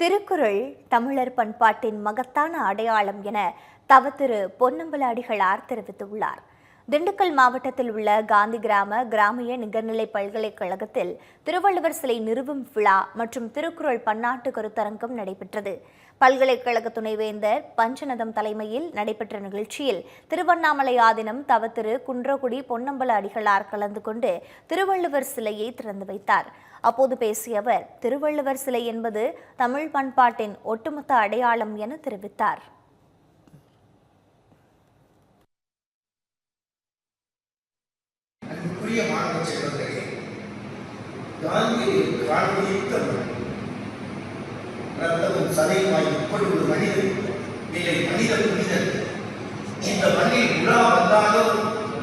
திருக்குறள் தமிழர் பண்பாட்டின் மகத்தான அடையாளம் என தவத்திரு பொன்னம்பல அடிகளார் தெரிவித்துள்ளார். திண்டுக்கல் மாவட்டத்தில் உள்ள காந்தி கிராம கிராமிய நிகர்நிலை பல்கலைக்கழகத்தில் திருவள்ளுவர் சிலை நிறுவும் விழா மற்றும் திருக்குறள் பன்னாட்டு கருத்தரங்கம் நடைபெற்றது. பல்கலைக்கழக துணைவேந்தர் பஞ்சநதம் தலைமையில் நடைபெற்ற நிகழ்ச்சியில் திருவண்ணாமலை ஆதீனம் தவத்திரு குன்றக்குடி பொன்னம்பல அடிகளார் கலந்து கொண்டு திருவள்ளுவர் சிலையை திறந்து வைத்தார். அப்போது பேசிய அவர் திருவள்ளுவர் சிலை என்பது தமிழ் பண்பாட்டின் ஒட்டுமொத்த அடையாளம் என தெரிவித்தார். அன்புக்குரிய மாணவ செல்வங்களே காந்தி காண்பித்த ரத்தமும் சதையுமாய் இப்படி ஒரு மனிதன் இல்லை மனித புனிதன் இந்த மண்ணில் உலா வந்தாலும்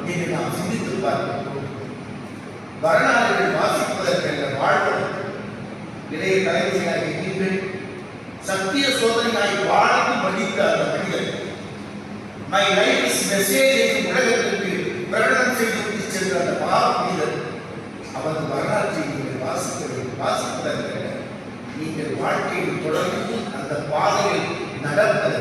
என்று நாம் சிந்தித்து பார்க்கிறோம் வரலாறுகள் வாசிப்பதற்கென்ற வாழ்வு இளைய தலைமுறையாகிய நீங்கள் சத்திய சோதனையாய் வாழ்ந்து மடித்த அந்த மனிதன் மை லைஃப் இஸ் மெசேஜ் என்று வாழ்க்கையில் தொடர்ந்து அந்த பாதையில் நடப்பது